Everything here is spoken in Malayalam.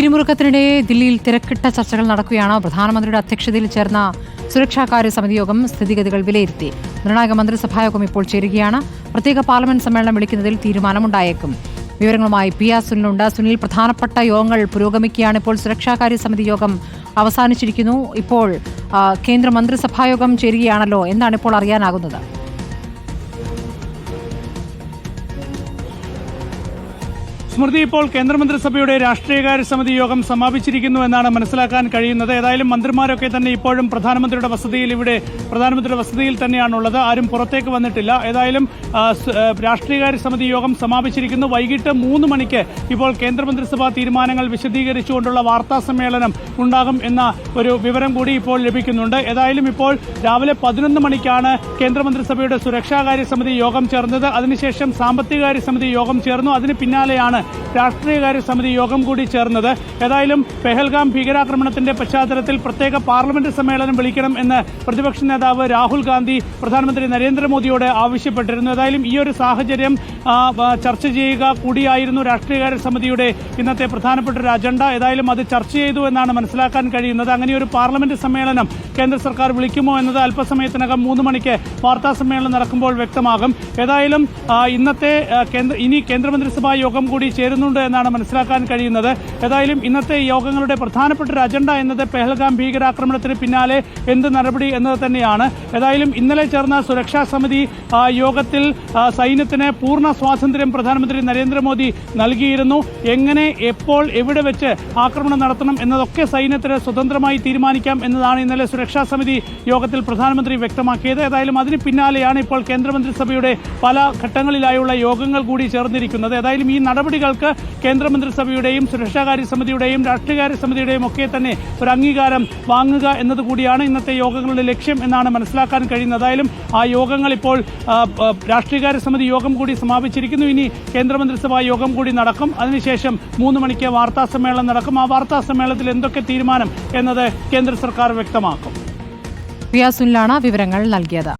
പിരിമുറുക്കത്തിനിടെ ദില്ലിയിൽ തിരക്കിട്ട ചർച്ചകൾ നടക്കുകയാണ്. പ്രധാനമന്ത്രിയുടെ അധ്യക്ഷതയിൽ ചേർന്ന സുരക്ഷാകാര്യ സമിതി യോഗം സ്ഥിതിഗതികൾ വിലയിരുത്തി. നിർണായക മന്ത്രിസഭായോഗം ഇപ്പോൾ ചേരുകയാണ്. പ്രത്യേക പാർലമെന്റ് സമ്മേളനം വിളിക്കുന്നതിൽ തീരുമാനമുണ്ടായേക്കും. വിവരങ്ങളുമായി പി ആർ സുനിലുണ്ട്. സുനിൽ പ്രധാനപ്പെട്ട യോഗങ്ങൾ പുരോഗമിക്കുകയാണ്. ഇപ്പോൾ സുരക്ഷാകാര്യ സമിതി യോഗം അവസാനിച്ചിരിക്കുന്നു. ഇപ്പോൾ കേന്ദ്ര മന്ത്രിസഭായോഗം ചേരുകയാണല്ലോ. എന്താണ് ഇപ്പോൾ അറിയാനാകുന്നത്? സ്മൃതി ഇപ്പോൾ കേന്ദ്രമന്ത്രിസഭയുടെ രാഷ്ട്രീയകാര്യ സമിതി യോഗം സമാപിച്ചിരിക്കുന്നു എന്നാണ് മനസ്സിലാക്കാൻ കഴിയുന്നത്. ഏതായാലും മന്ത്രിമാരൊക്കെ തന്നെ ഇപ്പോഴും പ്രധാനമന്ത്രിയുടെ വസതിയിൽ ഇവിടെ പ്രധാനമന്ത്രിയുടെ വസതിയിൽ തന്നെയാണുള്ളത്. ആരും പുറത്തേക്ക് വന്നിട്ടില്ല. ഏതായാലും രാഷ്ട്രീയകാര്യ സമിതി യോഗം സമാപിച്ചിരിക്കുന്നു. വൈകിട്ട് മൂന്ന് മണിക്ക് ഇപ്പോൾ കേന്ദ്രമന്ത്രിസഭാ തീരുമാനങ്ങൾ വിശദീകരിച്ചുകൊണ്ടുള്ള വാർത്താ സമ്മേളനം ഉണ്ടാകും എന്ന ഒരു വിവരം കൂടി ഇപ്പോൾ ലഭിക്കുന്നുണ്ട്. ഏതായാലും ഇപ്പോൾ രാവിലെ പതിനൊന്ന് മണിക്കാണ് കേന്ദ്രമന്ത്രിസഭയുടെ സുരക്ഷാകാര്യ സമിതി യോഗം ചേർന്നത്. അതിനുശേഷം സാമ്പത്തികകാര്യ സമിതി യോഗം ചേർന്നു. അതിന് പിന്നാലെയാണ് രാഷ്ട്രീയകാര്യ സമിതി യോഗം കൂടി ചേർന്നത്. ഏതായാലും പെഹൽഗാം ഭീകരാക്രമണത്തിന്റെ പശ്ചാത്തലത്തിൽ പ്രത്യേക പാർലമെന്റ് സമ്മേളനം വിളിക്കണം എന്ന് പ്രതിപക്ഷ നേതാവ് രാഹുൽ ഗാന്ധി പ്രധാനമന്ത്രി നരേന്ദ്രമോദിയോട് ആവശ്യപ്പെട്ടിരുന്നു. ഏതായാലും ഈ ഒരു സാഹചര്യം ചർച്ച ചെയ്യുക കൂടിയായിരുന്നു രാഷ്ട്രീയകാര്യ സമിതിയുടെ ഇന്നത്തെ പ്രധാനപ്പെട്ട ഒരു അജണ്ട. ഏതായാലും അത് ചർച്ച ചെയ്തു എന്നാണ് മനസ്സിലാക്കാൻ കഴിയുന്നത്. അങ്ങനെ ഒരു പാർലമെന്റ് സമ്മേളനം കേന്ദ്ര സർക്കാർ വിളിക്കുമോ എന്നത് അല്പസമയത്തിനകം മൂന്ന് മണിക്ക് വാർത്താ സമ്മേളനം നടക്കുമ്പോൾ വ്യക്തമാകും. ഏതായാലും ഇന്നത്തെ ഇനി കേന്ദ്രമന്ത്രിസഭാ യോഗം കൂടി ചേരുന്നുണ്ട് എന്നാണ് മനസ്സിലാക്കാൻ കഴിയുന്നത്. ഏതായാലും ഇന്നത്തെ യോഗങ്ങളുടെ പ്രധാനപ്പെട്ട ഒരു അജണ്ട എന്നത് പെഹൽഗാം ഭീകരാക്രമണത്തിന് പിന്നാലെ എന്ത് നടപടി എന്നത് തന്നെയാണ്. ഏതായാലും ഇന്നലെ ചേർന്ന സുരക്ഷാ സമിതി യോഗത്തിൽ സൈന്യത്തിന് പൂർണ സ്വാതന്ത്ര്യം പ്രധാനമന്ത്രി നരേന്ദ്രമോദി നൽകിയിരുന്നു. എങ്ങനെ എപ്പോൾ എവിടെ വെച്ച് ആക്രമണം നടത്തണം എന്നതൊക്കെ സൈന്യത്തിന് സ്വതന്ത്രമായി തീരുമാനിക്കാം എന്നതാണ് ഇന്നലെ സുരക്ഷാ സമിതി യോഗത്തിൽ പ്രധാനമന്ത്രി വ്യക്തമാക്കിയത്. ഏതായാലും അതിന് പിന്നാലെയാണ് ഇപ്പോൾ കേന്ദ്രമന്ത്രിസഭയുടെ പല ഘട്ടങ്ങളിലായുള്ള യോഗങ്ങൾ കൂടി ചേർന്നിരിക്കുന്നത്. ഏതായാലും ഈ നടപടികൾക്ക് കേന്ദ്രമന്ത്രിസഭയുടെയും സുരക്ഷാകാര്യ സമിതിയുടെയും രാഷ്ട്രീയകാര്യ സമിതിയുടെയും ഒക്കെ തന്നെ ഒരു അംഗീകാരം വാങ്ങുക എന്നത് കൂടിയാണ് ഇന്നത്തെ യോഗങ്ങളുടെ ലക്ഷ്യം എന്നാണ് മനസ്സിലാക്കാൻ കഴിയുന്നത്. ഏതായാലും ആ യോഗങ്ങൾ ഇപ്പോൾ രാഷ്ട്രീയകാര്യ സമിതി യോഗം കൂടി സമാപിച്ചിരിക്കുന്നു. ഇനി കേന്ദ്രമന്ത്രിസഭാ യോഗം കൂടി നടക്കും. അതിനുശേഷം മൂന്ന് മണിക്ക് വാർത്താ സമ്മേളനം നടക്കും. ആ വാർത്താ സമ്മേളനത്തിൽ എന്തൊക്കെ തീരുമാനം എന്നത് കേന്ദ്ര സർക്കാർ വ്യക്തമാക്കും. വിവരങ്ങൾ നൽകിയത്.